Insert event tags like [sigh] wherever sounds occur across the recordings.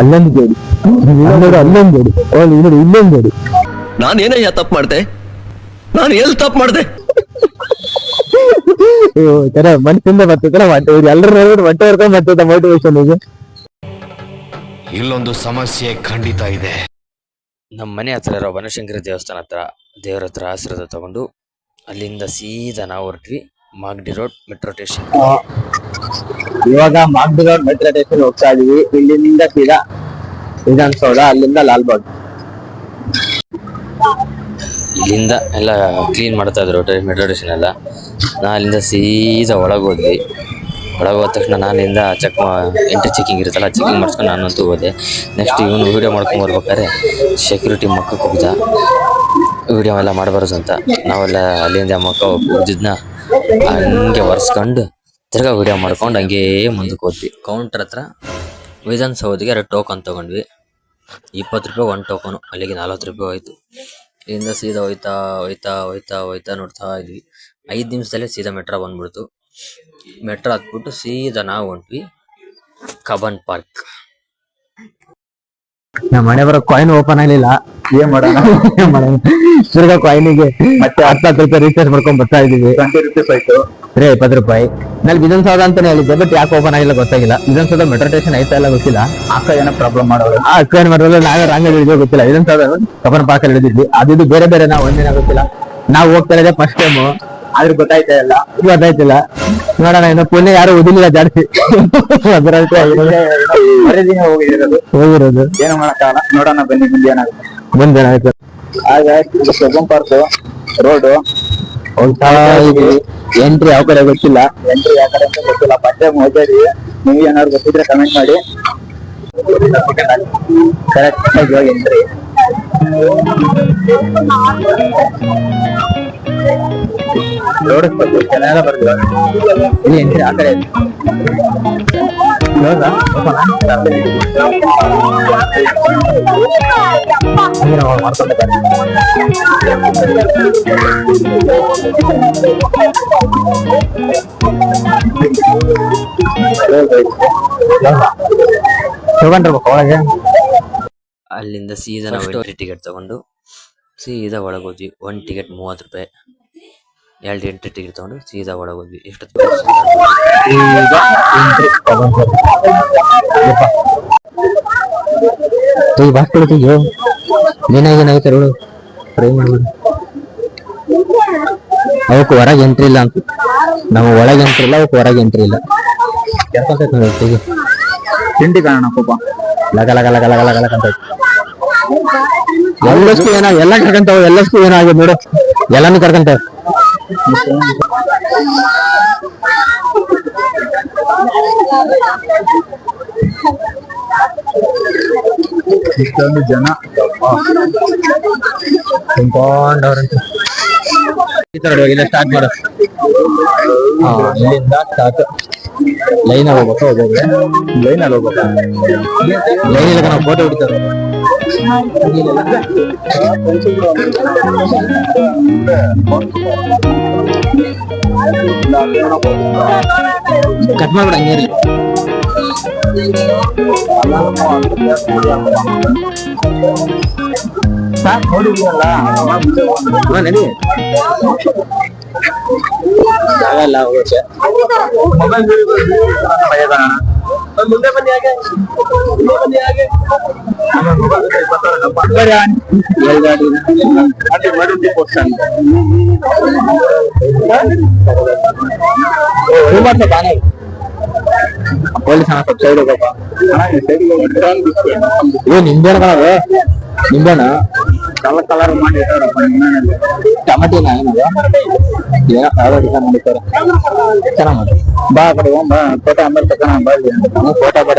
ಅಲ್ಲೊಂದು ಜೋಡಿ. ಅಲ್ಲೊಂದು ಜೋಡಿ. ಓ ಇಲ್ಲಿ ನೋಡಿ ಇಲ್ಲೊಂದು ಜೋಡಿ. ನಾನೇನಯ್ಯ ತಪ್ಪು ಮಾಡ್ದೆ? ನಾನು ಎಲ್ಲಿ ತಪ್ಪು ಮಾಡ್ದೆ? ಅಯ್ಯೋ ತರ ಮನಸ್ಸಿಂದ ಬರ್ತೈತಲ್ಲ ಮತ್ತೆ ಇವ್ರು ಎಲ್ಲರೂ ನೋಡ್ಬಿಟ್ಟು ಹೊಟ್ಟೆ ಹೊರ್ಕೊಂಡ್ ಬರ್ತೈತ ಮೋಟಿವೇಶನ್ ಈಗ ಇಲ್ಲೊಂದು ಸಮಸ್ಯೆ ಖಂಡಿತ ಇದೆ. ನಮ್ಮ ಮನೆ ಹತ್ರ ಇರೋ ಬನಶಂಕರಿ ದೇವಸ್ಥಾನ ಹತ್ರ ದೇವ್ರ ಹತ್ರ ಆಶೀರ್ವಾದ ತಗೊಂಡು ಅಲ್ಲಿಂದ ಸೀದಾ ನಾವು ಹೊರಟ್ವಿ. Magadi road metro station. ಇವಾಗ ಮಾಗ್ಡಿರೋಡ್ ಮೆಟ್ರೋ ಸ್ಟೇಷನ್ ಹೋಗ್ತಾ ಇದೀವಿ. ಇಲ್ಲಿಂದ ಸೀದಾ ವಿಧಾನಸೌಧ, ಅಲ್ಲಿಂದ ಲಾಲ್ಬಾಗ್. ಇಲ್ಲಿಂದ ಎಲ್ಲ ಕ್ಲೀನ್ ಮಾಡ್ತಾ ಇದ್ರು ಮೆಟ್ರೋ ಸ್ಟೇಷನ್ ಎಲ್ಲ. ನಾ ಅಲ್ಲಿಂದ ಸೀದಾ ಒಳಗೆ ಹೋದ್ವಿ. ಒಳಗೆ ಹೋದ ತಕ್ಷಣ ನಾನಿಂದ ಚೆಕ್ ಎಂಟ್ರಿ ಚೆಕಿಂಗ್ ಇರುತ್ತಲ್ಲ ಚೆಕಿಂಗ್ ಮಾಡಿಸ್ಕೊಂಡು ನಾನಂತೂ ಹೋದೆ. ನೆಕ್ಸ್ಟ್ ಇವನು ವೀಡಿಯೋ ಮಾಡ್ಕೊಂಡು ಬರ್ಬೇಕಾದ್ರೆ ಸೆಕ್ಯೂರಿಟಿ ಮಕ್ಕ ಹೋಗಿದ್ದ. ವೀಡಿಯೋ ಎಲ್ಲ ಮಾಡಬಾರ್ದು ಅಂತ. ನಾವೆಲ್ಲ ಅಲ್ಲಿಂದ ಮಕ್ಕ ಹೋಗಿದ್ನ ಹಂಗೆ ಒರೆಸ್ಕೊಂಡು ತಿರ್ಗಾ ವೀಡಿಯೋ ಮಾಡ್ಕೊಂಡು ಹಂಗೇ ಮುಂದಕ್ಕೆ ಹೋದ್ವಿ. ಕೌಂಟರ್ ಹತ್ರ ವಿಧಾನಸೌಧಿಗೆ ಎರಡು ಟೋಕನ್ ತಗೊಂಡ್ವಿ. ಇಪ್ಪತ್ತು ರೂಪಾಯಿ ಒಂದು ಟೋಕನು ಅಲ್ಲಿಗೆ ನಲ್ವತ್ತು ರೂಪಾಯಿ ಹೋಯ್ತು. ಇಲ್ಲಿಂದ ಸೀದಾ ಹೋಯ್ತಾ ಹೋಯ್ತಾ ಹೋಯ್ತಾ ಹೋಯ್ತಾ ನೋಡ್ತಾ ಇದ್ವಿ. ಐದು ನಿಮಿಷದಲ್ಲೇ ಸೀದಾ ಮೆಟ್ರೋ ಬಂದ್ಬಿಡ್ತು. ಮೆಟ್ರೋ ಹತ್ಬಿಟ್ಟು ಸೀದಾ ನಾವು ಹೊಂಟ್ವಿ ಕಬನ್ ಪಾರ್ಕ್ ನಮ್ಮ ಮನೆ ಬರೋ ಕಾಯಿನ್ ಓಪನ್ ಆಗಲಿಲ್ಲ. ಏನ್ ಮಾಡೋಣ? ಏನ್ ಮಾಡೋಣ? ತಿರ್ಗಾ ಕಾಯಿನಿಗೆ ಮತ್ತೆ ಹತ್ತು ಹತ್ತು ರೂಪಾಯಿ ರೀಚಾರ್ಜ್ ಮಾಡ್ಕೊಂಡ್ ಬರ್ತಾ ಇದೀವಿ ಟ್ವೆಂಟಿ ರುಪೀಸ್ ಆಯ್ತು. ಬರೀ ಇಪ್ಪತ್ತು ರೂಪಾಯಿ. ನಲ್ಲಿ ವಿಧಾನಸೌಧ ಅಂತಾನೆ ಹೇಳಿದ್ದೆ ಬಟ್ ಯಾಕೆ ಓಪನ್ ಆಗಿಲ್ಲ ಗೊತ್ತಾಗಿಲ್ಲ. ವಿಧಾನಸೌಧ ಮೆಟ್ರೋ ಸ್ಟೇಷನ್ ಐತಾ ಇಲ್ಲ ಗೊತ್ತಿಲ್ಲ. ಆಕ ಏನೋ ಪ್ರಾಬ್ಲಮ್ ಮಾಡೋದು ಆ ಅಕ್ಕ ಏನ್ ಮಾಡೋದು ನಾವೇ ರಾಂಗ್ ಹೇಳಿದ್ವಿ ಗೊತ್ತಿಲ್ಲ ವಿಧಾನಸೌಧ ಕಬ್ಬನ್ ಪಾರ್ಕ್ ಅಲ್ಲಿ ಹಿಡಿದಿದ್ವಿ ಅದು ಬೇರೆ ಬೇರೆ ನಾವು ಒಂದಿನ ಗೊತ್ತಿಲ್ಲ. ನಾವು ಹೋಗ್ತಾ ಇರೋದೇ ಫಸ್ಟ್ ಟೈಮ್ ಆದ್ರೆ ಗೊತ್ತಾಯ್ತಾ ಇಲ್ಲ? ಗೊತ್ತಾಯ್ತಿಲ್ಲ. ನೋಡೋಣ ಇನ್ನು ಪುಣ್ಯ ಯಾರು ಓದಿಲ್ಲ ಜಾಸ್ತಿ. ಅದರಂತೆ ಹೋಗಿರೋದು. ಹೋಗಿರೋದು. ಏನು ಮಾಡೋಣ ನೋಡೋಣ ಬನ್ನಿ ಮುಂದೆ ಏನಾಗುತ್ತೆ. ಮುಂದೆ ಏನಾಗುತ್ತೆ ಆಗ ಕಬ್ಬನ್ ಪಾರ್ಕ್ ರೋಡ್. ಹೋಗ್ತಾ ಇದೀವಿ ಎಂಟ್ರಿ ಯಾವ ಕಡೆ ಗೊತ್ತಿಲ್ಲ. ಎಂಟ್ರಿ ಯಾವ ಕಡೆ ಅಂತ ಗೊತ್ತಿಲ್ಲ. ಬಟ್ಟೆ ಹೋಗ್ತಾ ಇದೀವಿ ನೀವು ಏನಾದ್ರು ಗೊತ್ತಿದ್ರೆ ಕಮೆಂಟ್ ಮಾಡಿ. ಕರೆಕ್ಟ್ ಆಗಿ ಹೋಗಿ ಎಂಟ್ರಿ ರೋಡ್ ಚೆನ್ನಾಗಿ ಬರ್ತೀವಿ ಇಲ್ಲಿ ಎಂಟ್ರಿ ಆ ಕಡೆ ತಗೊಂಡ್ರಬೇಕು ಒಳಗೆ ಅಲ್ಲಿಂದ ಸೀದಾ ನಾವು ಟಿಕೆಟ್ ತಗೊಂಡು ಸೀದಾ ಒಳಗೆ ಹೋದ್ವಿ ಒಂದು ಟಿಕೆಟ್ ಮೂವತ್ತು ರೂಪಾಯಿ. ಎರಡು ಎಂಟ್ರಿ ಟಿಕೆಟ್ ತಗೊಂಡು ಸೀದಾ ಒಳಗೆ ಹೋದ್ವಿ ಎಷ್ಟೊತ್ತು ಈಗ ಎಂಟ್ರಿ ತಗೊಂಡ್ರು ಈಗ ಬಾಸ್ ಕೊಡ್ತೀವಿ ಏನಾಗಿ ಏನಾಗುತ್ತೆ ಹೇಳು ಟ್ರೈ ಮಾಡ್ಬೋದು ಅವಕ್ಕೆ ಹೊರಗೆ ಎಂಟ್ರಿ ಇಲ್ಲ ಅಂತ. ನಾವು ಒಳಗೆ ಎಂಟ್ರಿ ಇಲ್ಲ ಅವಕ್ಕೆ ಹೊರಗೆ ಎಂಟ್ರಿ ಇಲ್ಲ. ತಿಂಡಿ ಕಾರಣ ಪಾಪ. ಲಗ ಲಗ ಲಗ ಲಗ ಲಗ ಲಗ ಅಂತ ಎಲ್ಲಷ್ಟು ಏನಾಗ ಎಲ್ಲ ಕರ್ಕಂತಾವ ಎಲ್ಲಷ್ಟು ಏನಾಗಿದೆ ನೋಡು. ಎಲ್ಲಾನು ಕರ್ಕಂತಾವ ಇಷ್ಟೊಂದು ಜನ. ತುಂಬ್ಕೊಂಡವ್ರಂತ. ಈ ತರ ಇಲ್ಲ ಸ್ಟಾರ್ಟ್ ಮಾಡು ಹಾ ಇಲ್ಲಿಂದ ಸ್ಟಾರ್ಟ್ ಲೈನ್ ಅಲ್ಲಿ ಹೋಗ್ಬೇಕು ಹೋಗೋದ್ರೆ ಲೈನ್ ಅಲ್ಲಿ ಹೋಗ್ಬೇಕು? ಲೈನ್ ಇಲ್ಲ ನಾವು ಫೋಟೋ ಹೊಡಿತಾರೆ ಕಟ್ ಮಾಡ್ಬಿಡ ಹಂಗೆ ಇರ್ಲಿ. ಹಾ, ನಡಿ ಆಗಲ್ಲ ಹೋಗಕ್ಕೆ ಮುಂದೆ ಬನ್ನಿ ಹಾಗೆ. ಮುಂದೆ ಬನ್ನಿ ಹಾಗೆ. ಪೊಲೀಸ್ ಹಣ ಸ್ವಲ್ಪ ಸೈಡ್ ಹೋಗಪ್ಪ ಏ ನಿಂಬೆಣ್ಣ ನಿಂಬೆಣ್ಣ ಕಲರ್ ಕಲರ್ ಮಾಡಿ ಟಮಾಟಿನ ಏನದು? ಏನೋ ಚೆನ್ನಾಗ್ ಮಾಡಿ ಬಾ ಕಡೆ ಬಾ ಫೋಟೋ ಆಮೇಲೆ ತಗೋಣ ಬಾ ಇಲ್ಲಿ ನಮ್ಗೆ ಫೋಟೋ ಬೇಡ.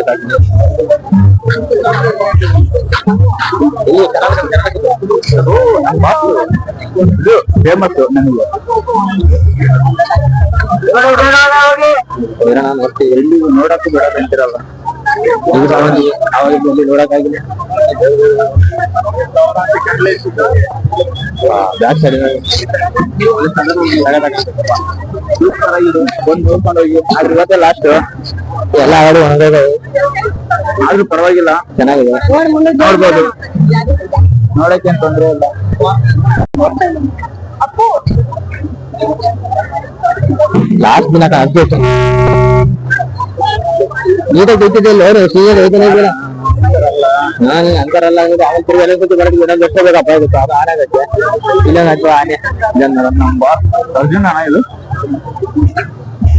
ಇದು ಫೇಮಸ್ ನನಗೆ. ಏನೋ ನಾನು ಮತ್ತೆ ಎಲ್ಲಿ ನೋಡಕ್ಕೂ ಬೇಡ ನೋಡಕ್ಕಾಗಿಲ್ಲ ಬ್ಯಾಕ್ ಹೋಗಿ ಆದ್ರೆ ಇವತ್ತೇ ಲಾಸ್ಟ್ ಎಲ್ಲ ಆಡು ಒಣಗೋದವು ಆದ್ರೂ ಪರವಾಗಿಲ್ಲ ಚೆನ್ನಾಗಿದೆ ನೋಡ್ಬೋದು ನೋಡಕ್ಕೆ ತೊಂದ್ರೆ ಇಲ್ಲ ಲಾಸ್ಟ್ ದಿನ ಕಾಣಿಸ್ಬೇಕು ನೀಟಾಗಿ ಗೊತ್ತಿದೆ ನೋಡು ಸೀನಿಯರ್ ಐತನೇ ಇಲ್ಲ ನಾನು ಅಂತಾರಲ್ಲ ಅಂದ್ರೆ ಆಮೇಲೆ ತಿರ್ಗಿ ಎಲ್ಲ ಕೂತು ಬರಕ್ಕೆ ಬಿಡೋದು ಎಷ್ಟು ಬೇಕಪ್ಪ ಆಗುತ್ತೆ ಅದು ಆನೆ ಆಗುತ್ತೆ ಇಲ್ಲ ಅಥವಾ ಆನೆ. ಜನ ನಮ್ಮ ಅರ್ಜುನ್ ಅಣ್ಣ ಇದು?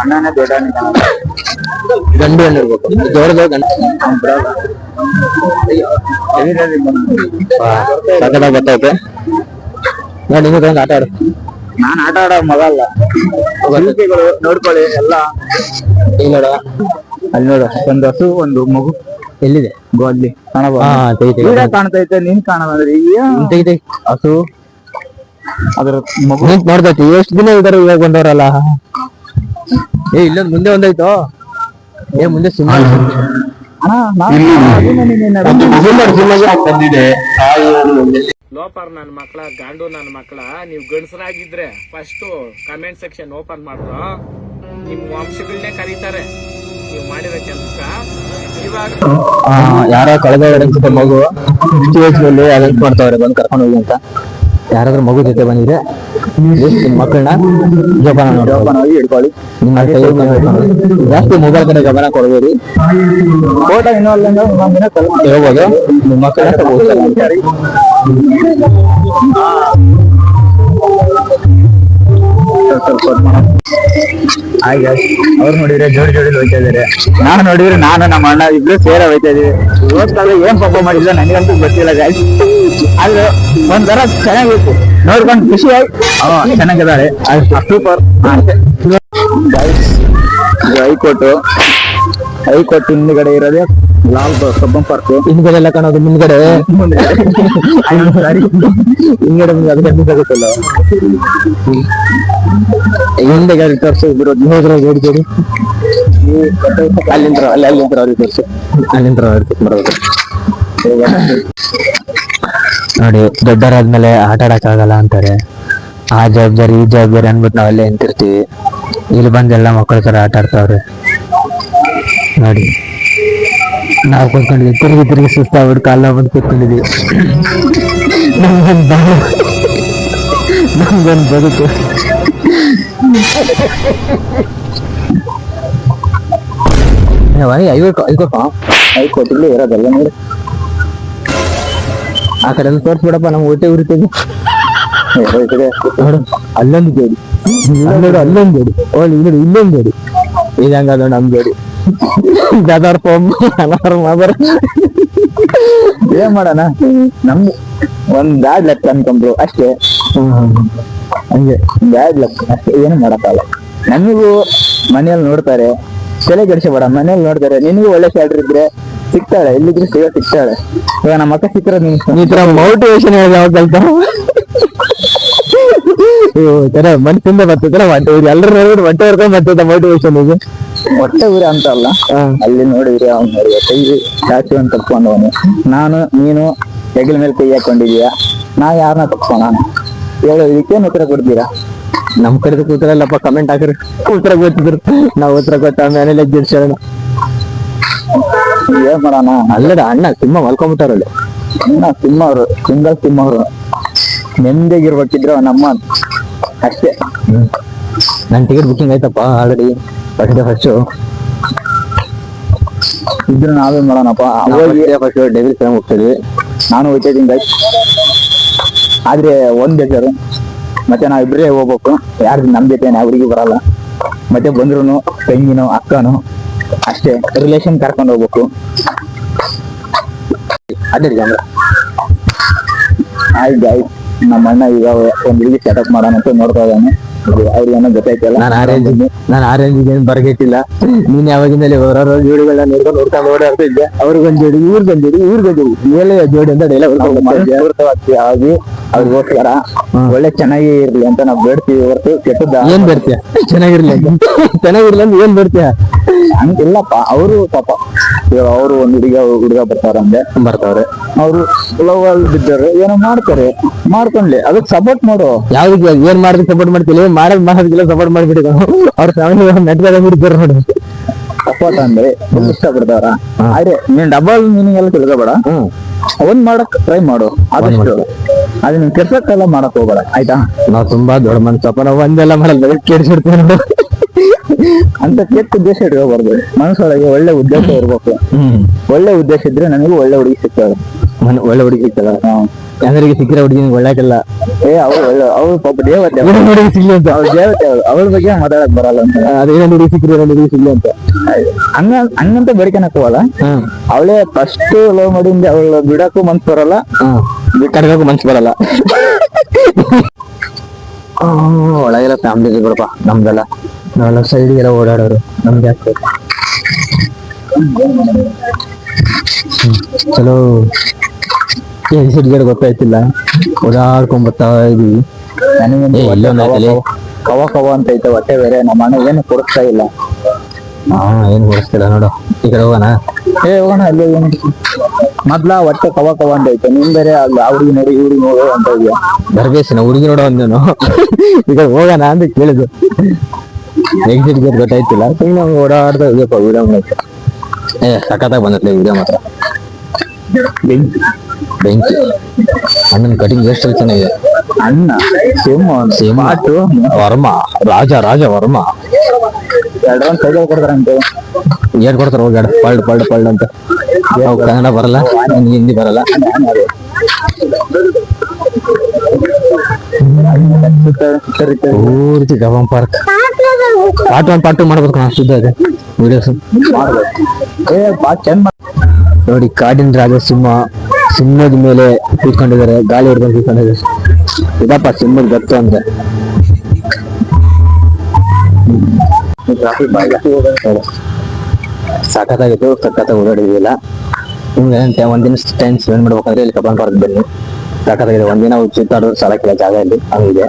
ಅಣ್ಣನೇ ದೊಡ್ಡ ಗಂಡು ಹಣ್ಣು ಇರ್ಬೇಕು ದೊಡ್ಡದು ಗಂಡು. ಸಕದಾಗ ಗೊತ್ತೈತೆ ನೋಡಿ ನಿಮಗೆ ತಗೊಂಡು ಆಟ ಆಡು. ನಾನು ಆಟ ಆಡೋ ಮಗ ಅಲ್ಲ. ನೋಡ್ಕೊಳ್ಳಿ ಎಲ್ಲ. ಇಲ್ಲಿ ನೋಡ. ಅಲ್ಲಿ ನೋಡ. ಒಂದು ಹಸು ಒಂದು ಮಗು. ಎಲ್ಲಿದೆ? ಅಲ್ಲಿ. ಕಾಣ್ತೈತೆ ನೀನ್ ಕಾಣೋದಂದ್ರೆ ಈಗ ಹಸು. ಅದ್ರ ಮಗು. ನೋಡ್ತೈತಿ ಎಷ್ಟು ದಿನ ಇದಾರೆ ಇವಾಗ ಬಂದವರಲ್ಲ. ಏ ಇಲ್ಲೊಂದ್ ಮುಂದೆ ಒಂದೈತು ಏ ಮುಂದೆ ಬಂದಿದೆ ಲೋಪರ್ ನನ್ನ ಮಕ್ಕಳ ಗಾಂಡು ನನ್ನ ಮಕ್ಕಳ ನೀವು ಗಂಡಸರಾಗಿದ್ರೆ ಫಸ್ಟ್ ಕಮೆಂಟ್ ಸೆಕ್ಷನ್ ಓಪನ್ ಮಾಡಿದ್ರು ನಿಮ್ ವಂಶಗಳನ್ನೇ ಕರೀತಾರೆ. ನೀವು ಮಾಡಿರೋ ಕೆಲಸ. ಇವಾಗ ಯಾರೋ ಕಳೆದ ಅನ್ಸುತ್ತೆ ಮಗು. ಅಲ್ಲಿ ಅರೆಂಜ್ ಮಾಡ್ತಾವ್ರೆ ಬಂದು ಕರ್ಕೊಂಡು ಹೋಗಿ ಅಂತ. ಯಾರಾದ್ರೂ ಮಗು ಜೊತೆ ಬಂದಿದೆ ಮಕ್ಕಳನ್ನ ಜೋಪಾನ ನೋಡಿ ಜೋಪಾನ ಹಿಡ್ಕೊಳ್ಳಿ. ನಿಮ್ಮ ಜಾಸ್ತಿ ಮೊಬೈಲ್ ಕಡೆ ಗಮನ ಕೊಡಬೇಡಿ. ಫೋಟೋ ಇನ್ನೂ ಅಲ್ಲ ಹೇಳ್ಬೋದು ನಿಮ್ಮ ಮಕ್ಕಳನ್ನ ಹಾಗೆ ಅವ್ರು ನೋಡಿದ್ರೆ ಜೋಡಿ ಜೋಡಿ ಹೋಯ್ತಾ ಇದಾರೆ ನಾನು ನೋಡಿದ್ರೆ ನಾನು ನಮ್ಮ ಅಣ್ಣ ಇಬ್ರು ಸೇರ ಹೋಯ್ತಾ ಇದೀವಿ ಇವತ್ತಾಗ ಏನ್ ಪಾಪ ಮಾಡಿದ್ರು ನನಗಂತೂ ಗೊತ್ತಿಲ್ಲ ಆದ್ರೆ ಒಂಥರ ಚೆನ್ನಾಗಿತ್ತು. ನೋಡ್ಕೊಂಡು ಖುಷಿ ಆಯ್ತು. ಚೆನ್ನಾಗಿದ್ದಾರೆ ಸೂಪರ್ ಹೈಕೋರ್ಟು. ಹೈಕೋರ್ಟ್ ಹಿಂದ್ಗಡೆ ಇರೋದೇ ಲಾಲ್ ಕಬ್ಬನ್ ಪಾರ್ಕ್. ಹಿಂದ್ಗಡೆ ಎಲ್ಲ ಕಾಣೋದು ಮುಂದ್ಗಡೆ. ಹಿಂದ್ಗಡೆ ಮುಂದೆ ಅದಕ್ಕೆ ಗೊತ್ತಿಲ್ಲ ಹಿಂದೆ ಗಾಡಿ ತೋರ್ಸು ಇಬ್ರು ಹೋದ್ರ ಜೋಡಿ ಜೋಡಿ ಅಲ್ಲಿಂದ ಅಲ್ಲಿ ಅಲ್ಲಿಂದ ಅವ್ರಿಗೆ ತೋರ್ಸು. ಅಲ್ಲಿಂದ ಅವ್ರಿಗೆ ಬರ್ಬೇಕು ನೋಡಿ ದೊಡ್ಡವರಾದ್ಮೇಲೆ ಆಟ ಆಡಕ್ ಆಗಲ್ಲ ಅಂತಾರೆ. ಆ ಜವಾಬ್ದಾರಿ, ಈ ಜವಾಬ್ದಾರಿ ಅಂದ್ಬಿಟ್ಟು ನಾವೆಲ್ಲ ಎಂತಿರ್ತೀವಿ ಇಲ್ಲಿ ಬಂದು ಎಲ್ಲ ಮಕ್ಕಳ ತರ ಆಟ ಆಡ್ತಾವ್ರೆ. ನೋಡಿ. ನಾವು ಕೂತ್ಕೊಂಡಿದ್ವಿ. ತಿರುಗಿ ತಿರುಗಿ ಸುಸ್ತಾಗ್ಬಿಟ್ಟು ಕಾಲ ಬಂದು ಕೂತ್ಕೊಂಡಿದ್ವಿ. ನಮ್ಗೊಂದು ನಮ್ಗೊಂದು ಬದುಕು. ಐವತ್ತು ಐವತ್ತು ಐವತ್ತು ಇರೋದಲ್ಲ ನೋಡಿ. ಆ ಕಡೆ ಎಲ್ಲ ತೋರ್ಸ್ಬಿಡಪ್ಪ ನಮ್ಗೆ ಹೊಟ್ಟೆ ಉರಿತೀವಿ ನೋಡು, ಅಲ್ಲೊಂದು ಜೋಡಿ. ನೋಡು, ಅಲ್ಲೊಂದು ಜೋಡಿ. ಓಲಿ ನೋಡು ಇಲ್ಲೊಂದು ಜೋಡಿ. ಇದಂಗದ ನಮ್ ಜೋಡಿ. ಗದರ್ ಪೊಮ್ಮ ಅನಾರ ಮದರ್ ಏನ್ ಮಾಡೋಣ? ನಮ್ ಒಂದ್ ಬ್ಯಾಡ್ ಲೆಕ್ಕ ಅನ್ಕೊಂಡ್ರು, ಅಷ್ಟೇ. ಹಂಗೆ ಬ್ಯಾಡ್ ಲೆಕ್ಕ ಅಷ್ಟೇ. ಏನು ಮಾಡಕ್ಕಾಗಲ್ಲ. ನಮಗೂ ಮನೆಯಲ್ಲಿ ನೋಡ್ತಾರೆ. ತಲೆ ಕೆಡಿಸಬೇಡ ಮನೇಲಿ ನೋಡ್ತಾರೆ. ನಿನ್ಗೂ ಒಳ್ಳೆ ಸ್ಯಾಲ್ರಿ ಇದ್ರೆ ಸಿಗ್ತಾಳೆ ಎಲ್ಲಿದ್ರು ಸಿಗ ಸಿಗ್ತಾಳೆ. ಈಗ ನಮ್ಮ ಅಕ್ಕ ಸಿಕ್ಕಿರೋದು ನೀನ್ ಈ ತರ ಮೋಟಿವೇಶನ್ ಯಾವಾಗ ಕಲ್ತ ತರ ಮನಸ್ಸಿಂದ ಬರ್ತದಲ್ಲ ಹೊಟ್ಟೆ ಊರಿ ಎಲ್ಲರೂ ನೋಡ್ಬಿಟ್ಟು ಹೊಟ್ಟೆ ಹೊರ್ಕೊಂಡ್ ಬರ್ತದ ಮೋಟಿವೇಶನ್ ಇದು ಹೊಟ್ಟೆ ಊರಿ ಅಂತ ಅಲ್ಲ ಅಲ್ಲಿ ನೋಡಿದ್ರಿ ಅವ್ನು ನೋಡಿದ ಕೈ ಚಾಚು ಅಂತ ತಪ್ಕೊಂಡವನು ನಾನು ನೀನು ಹೆಗಲ ಮೇಲೆ ಕೈ ಹಾಕೊಂಡಿದೀಯ ನಾ ಯಾರನ್ನ ತಪ್ಕೋಣ ಹೇಳೋ ಇದಕ್ಕೇನು ಉತ್ತರ ಕೊಡ್ತೀರಾ? ನಮ್ ಕಡೆ ಕೂತರಲ್ಲಪ್ಪ ಕಮೆಂಟ್ ಹಾಕ್ರಿ. ಉತ್ತರ ಗೊತ್ತಿದ್ರು ನಾವು ಉತ್ತರ ಕೊಟ್ಟ ಮೇಲೆ ಎದ್ದಿರ್ಸೋಣ ಏನ್ ಮಾಡೋಣ? ಅಲ್ಲದ ಅಣ್ಣ ಸಿಂಹ ಮಲ್ಕೊಂಬಿಟ್ಟಾರಲ್ಲಿ ಅಣ್ಣ ಸಿಂಹ ಅವರು ಸಿಂಗಲ್ ಸಿಂಹ ಅವರು. ನೆಮ್ಮದಿಯಾಗಿರ್ಬೇಕಿದ್ರು ನಮ್ಮ ಅಷ್ಟೇ. ನನ್ ಟಿಕೆಟ್ ಬುಕ್ಕಿಂಗ್ ಆಯ್ತಪ್ಪ ಆಲ್ರೆಡಿ ಫಸ್ಟ್ ಡೇ ಫಸ್ಟ್ ಇದ್ರು ನಾವೇ ಮಾಡೋಣಪ್ಪ? ಹೋಗಿ ಫಸ್ಟ್ ಡೆವಿಲ್ ಫಿಲ್ಮ್ ಹೋಗ್ತೀವಿ ನಾನು ಹೋಗ್ತಾ ಇದ್ದೀನಿ ಗೈಸ್ ಆದ್ರೆ ಒಂದ್ ಬೇಜಾರು ಮತ್ತೆ ನಾವ್ ಇಬ್ರೇ ಹೋಗ್ಬೇಕು. ಯಾರು ನಮ್ ಜೊತೆ ಹುಡುಗಿ ಬರಲ್ಲ. ಮತ್ತೆ ಬಂದ್ರು ತಂಗಿನೋ ಅಕ್ಕನೋ. ಅಷ್ಟೇ ರಿಲೇಷನ್ ಕರ್ಕೊಂಡು ಹೋಗ್ಬೇಕು. ಅದೇ ಕ್ಯಾಮ್ರಾ ಆಯ್ತು ಆಯ್ತು. ನಮ್ಮ ಅಣ್ಣ ಈಗ ಒಂದ್ ಹುಡುಗಿ ಸೆಟಪ್ ಮಾಡೋಣ ಅಂತ ನೋಡ್ತಾ ಇದ್ದಾನೆ. ಅವ್ರಿಗೇನೋ ಗೊತ್ತಾಯ್ತಲ್ಲ. ನಾನು ಆ ರೇಂಜ್ ನಾನು ಆ ರೇಂಜಿಗೆ ಏನ್ ಬರಗೆಟ್ಟಿಲ್ಲ. ನೀನ್ ಯಾವಾಗಿಂದಲೇ ಹೊರ ಜೋಡಿಗಳನ್ನ ನೋಡ್ಕೊಂಡು ನೋಡ್ಕೊಂಡು ಓಡಾಡ್ತಾ ಇದ್ದೆ. ಅವ್ರಿಗೊಂದ್ ಜೋಡಿ ಇವ್ರಿಗೊಂದ್ ಜೋಡಿ ಇವ್ರಿಗೊಂದ್ ಜೋಡಿ. ಮೇಲೆ ಜೋಡಿ ಅಂತ ಡೈಲಾಗ್ ಆಗಿ ಅವ್ರಿಗೋಸ್ಕರ ಒಳ್ಳೆ ಚೆನ್ನಾಗಿ ಇರ್ಲಿ ಅಂತ ನಾವು ಬೇಡ್ತೀವಿ ಹೊರತು ಕೆಟ್ಟದ್ದ? ಏನ್ ಬರ್ತೀಯ ಚೆನ್ನಾಗಿರ್ಲಿ ಅಂತ. [laughs] ಚೆನ್ನಾಗಿರ್ಲಿ ಅಂತ ಏನ್ ಬರ್ತೀಯ ಹಂಗಿಲ್ಲಪ್ಪ ಅವರು ಪಾಪ ಇವಾಗ ಅವರು ಒಂದ್ ಹುಡುಗ ಹುಡುಗ ಬರ್ತಾರಂದೆ ಬರ್ತಾವ್ರೆ ಅವರು ಲವ್ ಅಲ್ಲಿ ಬಿದ್ದವ್ರೆ ಏನೋ ಮಾಡ್ತಾರೆ. ಮಾಡ್ಕೊಂಡ್ಲಿ. ಅದಕ್ಕೆ ಸಪೋರ್ಟ್ ಮಾಡು. ಯಾವ್ದಕ್ಕೆ ಏನ್ ಮಾಡಿದ್ರೆ ಸಪೋರ್ಟ್ ಮಾಡ್ತೀನಿ ಮಾಡೋದ್ ಮಾಡೋದಿಲ್ಲ ಸಪೋರ್ಟ್ ಮಾಡ್ಬಿಟ್ಟು ಅವ್ರ ಫ್ಯಾಮಿಲಿ ನೆಟ್ದಾಗ ಬಿಡ್ತಾರ ನೋಡಿ. ಸಪೋರ್ಟ್ ಅಂದ್ರೆ ಇಷ್ಟ ಇಷ್ಟಪಡ್ತಾರ? ಆದ್ರೆ ನೀನ್ ಡಬಲ್ ಮೀನಿಂಗ್ ಎಲ್ಲ ತಿಳ್ಕೊಬೇಡ. ಒಂದ್ ಮಾಡಕ್ ಟ್ರೈ ಮಾಡು. ಆದಷ್ಟು ಅದು ನೀನ್ ಕೆಲ್ಸಕ್ಕೆಲ್ಲ ಮಾಡಕ್ ಹೋಗ್ಬೇಡ ಆಯ್ತಾ? ನಾವ್ ತುಂಬಾ ದೊಡ್ಡ ಮನ್ಸಪ್ಪ ನಾವ್ ಒಂದೆಲ್ಲ ಮಾಡಲ್ಲ ಕೇಳಿಸಿಡ್ತೀವಿ ನೋಡು ಅಂತ ಕೆಟ್ಟ ಉದ್ದೇಶ ಇಟ್ಕೋಬಾರ್ದು. ಮನಸ್ಸೊಳಗೆ ಒಳ್ಳೆ ಉದ್ದೇಶ ಇರ್ಬೇಕು. ಹ್ಮ್. ಒಳ್ಳೆ ಉದ್ದೇಶ ಇದ್ರೆ ನನಗೂ ಒಳ್ಳೆ ಹುಡುಗಿ ಸಿಗ್ತಾಳೆ. ಮನ್- ಒಳ್ಳೆ ಹುಡುಗಿ ಸಿಗ್ತಾಳ? ಯಾವ್ದ್ರಿಗೆ ಸಿಕ್ಕಿರೋ ಹುಡುಗಿ ಒಳ್ಳಾಗಲ್ಲ ಏ ಅವಳು ಒಳ್ಳೆ ಅವಳು ಪಾಪ ದೇವತೆ. ಒಳ್ಳೆ ಹುಡುಗಿ ಸಿಗ್ಲಿ ಅಂತ. ಅವಳು ದೇವತೆ ಅವಳು ಅವಳ ಬಗ್ಗೆ ಮಾತಾಡಕ್ ಬರಲ್ಲ ಅಂತ. ಅದೇನೋ ಹುಡುಗಿ ಸಿಕ್ಕಿರೋ ಹುಡುಗಿ ಸಿಗ್ಲಿ ಅಂತ. ಹಂಗ ಹಂಗಂತ ಬೇಡಿಕೆ ಹೋಗಲ್ಲ ಅವಳೇ ಫಸ್ಟ್ ಲವ್ ಮಾಡಿಂದ ಅವಳ ಬಿಡಕ್ಕೂ ಮನ್ಸ್ ಬರಲ್ಲ. ಹ್ಮ್ ಮನ್ಸ್ ಬರಲ್ಲ. [laughs] ಒಳಗೆಲ್ಲ ಫ್ಯಾಮಿಲಿ ಬಿಡಪ್ಪ ನಮ್ದೆಲ್ಲ. ನಾವೆಲ್ಲ ಸೈಡ್ಗೆಲ್ಲ ಓಡಾಡೋರು ನಮ್ಗೆ ಯಾಕೆ. ಚಲೋ. ಎಕ್ಸಿಟ್ಗಳು ಗೊತ್ತಾಯ್ತಿಲ್ಲ. ಓಡಾಡ್ಕೊಂಡ್ ಬರ್ತಾ ಇದೀವಿ. ನನಗೆ ಕವ. ಕವ ಅಂತ ಐತೆ ಹೊಟ್ಟೆ ಬೇರೆ. ನಮ್ಮ ಅಣ್ಣ ಏನು ಕೊಡಿಸ್ತಾ ಇಲ್ಲ. ಹಾ ಏನು ಕೊಡಿಸ್ತಿಲ್ಲ ನೋಡು. ಈ ಕಡೆ ಹೋಗೋಣ? ಏ ಹೋಗೋಣ ಅಲ್ಲಿ ಹೋಗೋಣ. ಮೊದ್ಲ ಹೊಟ್ಟೆ ಕವ ಕವ ಅಂತ ಐತೆ. ನಿಮ್ ಬೇರೆ ಅಲ್ಲಿ ಹುಡುಗಿ ನೋಡಿ ಇವ್ರಿಗೆ ನೋಡು ಅಂತ ಇದೆಯಾ? ಬರ್ಬೇಸಿನ ಹುಡುಗಿ ನೋಡೋ ಅಂದೇನು ಈಗ ಹೋಗೋಣ ಅಂತ ಕೇಳಿದ್ದು. ಎಕ್ಸಿಟ್ ಗೇಟ್ ಗೊತ್ತಾಯ್ತಿಲ್ಲ ಸುಮ್ಮನೆ ಓಡಾಡ್ತಾ ಇದೆಯಪ್ಪ ವಿಡಿಯೋ ಮಾಡಕ್ಕೆ ಏ ಸಖತ್ತಾಗಿ ಬಂದತ್ಲೆ ವಿಡಿಯೋ ಮಾತ್ರ ಬೆಂಕಿ ಅಣ್ಣನ ಕಟಿಂಗ್ ಎಷ್ಟು ಚೆನ್ನಾಗಿದೆ ಅಣ್ಣ ಸಿಮ್ ಸೇಮ್ ಮಾತು ವರ್ಮ ರಾಜ ರಾಜ ವರ್ಮ ಎರಡು ರೌಂಡ್ ಸೈಕಲ್ ಕೊಡ್ತಾರಂತೆ ಏಟ್ ಕೊಡ್ತಾರೆ ಹೋಗಿ ಪಲ್ಡ್ ಪಲ್ಡ್ ಪಲ್ಡ್ ಅಂತ ಅವ್ ಕನ್ನಡ ಬರಲ್ಲ ನನ್ಗೆ ಹಿಂದಿ ಬರಲ್ಲ ಪೂರ್ತಿ ಗಮನ್ park part one part two ಮಾಡ್ಬೇಕು ಕಣ ಶುದ್ಧ ಇದೆ. ವಿಡಿಯೋಸ್ ನೋಡಿ ಕಾಡಿನ ರಾಜ ಸಿಂಹ ಸಿಂಹದ ಮೇಲೆ ಕೂತ್ಕೊಂಡಿದ್ದಾರೆ. ಗಾಳಿ ಹಿಡ್ಕೊಂಡು ಕೂತ್ಕೊಂಡಿದ್ದಾರೆ. ಇದಪ್ಪ ಸಿಂಹದ ಗತ್ತು ಅಂದ್ರೆ ಸಖತ್ತಾಗಿತ್ತು ಸಖತ್ತಾಗಿ ಓಡಾಡಿದಿಲ್ಲ ನಿಮ್ಗೆ ಏನಂತೆ ಒಂದಿನ ಟೈಮ್ ಸ್ಪೆಂಡ್ ಮಾಡ್ಬೇಕಾದ್ರೆ ಇಲ್ಲಿ ಕಬ್ಬನ್ ಪಾರ್ಕ್ ಬನ್ನಿ. ಸಖತ್ತಾಗಿದೆ ಒಂದಿನ ಸುತ್ತಾಡೋದು ಸಾಲಕ್ಕಿಲ್ಲ ಜಾಗ ಇಲ್ಲಿ. ಹಂಗಿದೆ.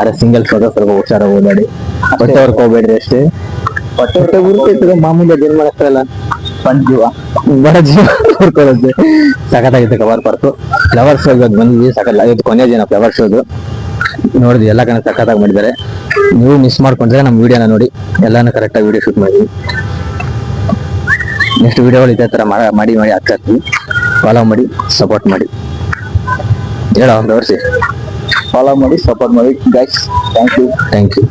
ಅರೆ ಸಿಂಗಲ್ ಫೋಟೋ ಸ್ವಲ್ಪ ಹುಷಾರ ಹೋಗ್ಬೇಡಿ ಹೊಟ್ಟೆ ವರ್ಕ್ ಹೋಗ್ಬೇಡ್ರಿ ಅಷ್ಟೇ. ಹೊಟ್ಟೆ ಉರ್ತಿತ್ತು ಮಾಮೂಲಿ ಅದೇನ್ ಪಂಜೀವ ಬಡ ಜೀವ. ನೋಡ್ಕೊಳ್ಳುತ್ತೆ ಸಖತ್ತಾಗಿತ್ತು ಕವರ್ ಪಾರ್ಕ್ ಫ್ಲವರ್ ಶೋ ಅದು ಬಂದ್ವಿ. ಸಖತ್ ಇವತ್ತು ಕೊನೆಯ ದಿನ ಫ್ಲವರ್ ಶೋದು ನೋಡಿದ್ವಿ ಎಲ್ಲ ಕಡೆ ಸಖತ್ತಾಗಿ ಮಾಡಿದ್ದಾರೆ. ನೀವು ಮಿಸ್ ಮಾಡ್ಕೊಂಡ್ರೆ ನಮ್ಮ ವಿಡಿಯೋನ ನೋಡಿ. ಎಲ್ಲಾನು ಕರೆಕ್ಟಾಗಿ ವಿಡಿಯೋ ಶೂಟ್ ಮಾಡಿದ್ವಿ ನೆಕ್ಸ್ಟ್ ವಿಡಿಯೋಗಳು ಇದೇ ಥರ ಮಾಡಿ ಮಾಡಿ ಹಾಕ್ತಾ ಫಾಲೋ ಮಾಡಿ ಸಪೋರ್ಟ್ ಮಾಡಿ. ಹೇಳೋ ಒಂದು ವರ್ಷಿ ಫಾಲೋ ಮಾಡಿ ಸಪೋರ್ಟ್ ಮಾಡಿ guys thank you thank you